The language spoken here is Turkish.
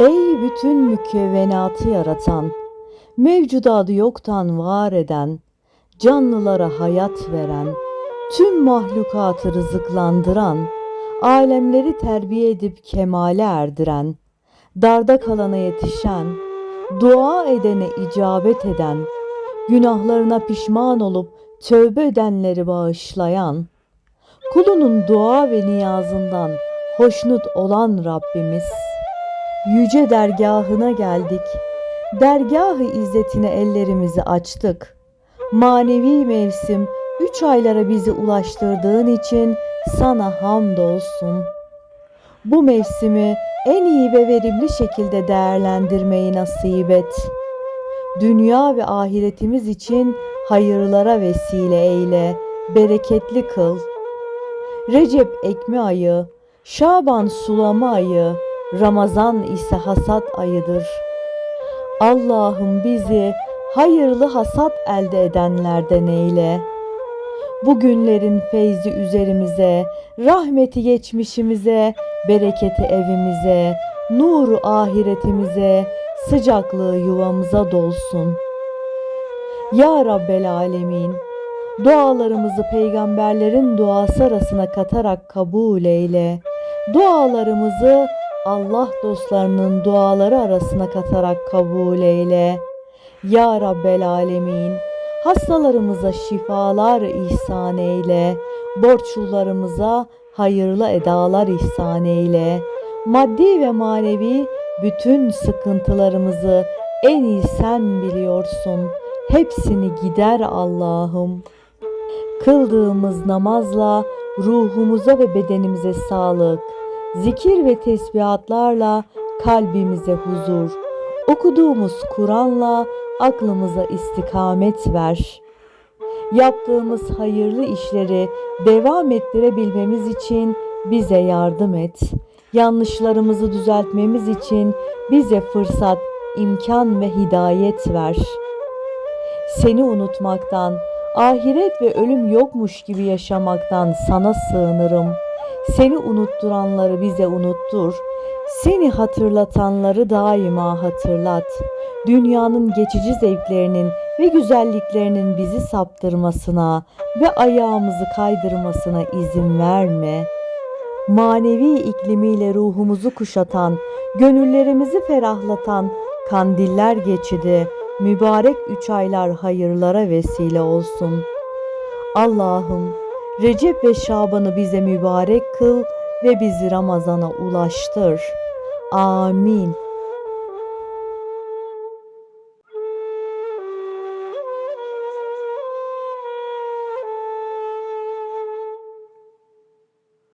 Ey bütün mükevvenatı yaratan, mevcudatı yoktan var eden, canlılara hayat veren, tüm mahlukatı rızıklandıran, alemleri terbiye edip kemale erdiren, darda kalana yetişen, dua edene icabet eden, günahlarına pişman olup tövbe edenleri bağışlayan, kulunun dua ve niyazından hoşnut olan Rabbimiz, yüce dergahına geldik. Dergahı izzetine ellerimizi açtık. Manevi mevsim üç aylara bizi ulaştırdığın için sana hamdolsun. Bu mevsimi en iyi ve verimli şekilde değerlendirmeyi nasip et. Dünya ve ahiretimiz için hayırlara vesile eyle, bereketli kıl. Recep ekme ayı, Şaban sulama ayı, Ramazan ise hasat ayıdır. Allah'ım bizi hayırlı hasat elde edenlerden eyle. Bu günlerin feyzi üzerimize, rahmeti geçmişimize, bereketi evimize, nuru ahiretimize, sıcaklığı yuvamıza dolsun. Ya Rabbel Alemin, dualarımızı peygamberlerin duası arasına katarak kabul eyle. Dualarımızı Allah dostlarının duaları arasına katarak kabul eyle. Ya Rabbel Alemin, hastalarımıza şifalar ihsan eyle. Borçlularımıza hayırlı edalar ihsan eyle. Maddi ve manevi bütün sıkıntılarımızı en iyi sen biliyorsun. Hepsini gider Allah'ım. Kıldığımız namazla ruhumuza ve bedenimize sağlık, zikir ve tesbihatlarla kalbimize huzur, okuduğumuz Kur'an'la aklımıza istikamet ver. Yaptığımız hayırlı işleri devam ettirebilmemiz için bize yardım et. Yanlışlarımızı düzeltmemiz için bize fırsat, imkan ve hidayet ver. Seni unutmaktan, ahiret ve ölüm yokmuş gibi yaşamaktan sana sığınırım. Seni unutturanları bize unuttur. Seni hatırlatanları daima hatırlat. Dünyanın geçici zevklerinin ve güzelliklerinin bizi saptırmasına ve ayağımızı kaydırmasına izin verme. Manevi iklimiyle ruhumuzu kuşatan, gönüllerimizi ferahlatan kandiller geçidi, mübarek üç aylar hayırlara vesile olsun. Allah'ım Recep ve Şaban'ı bize mübarek kıl ve bizi Ramazan'a ulaştır. Amin.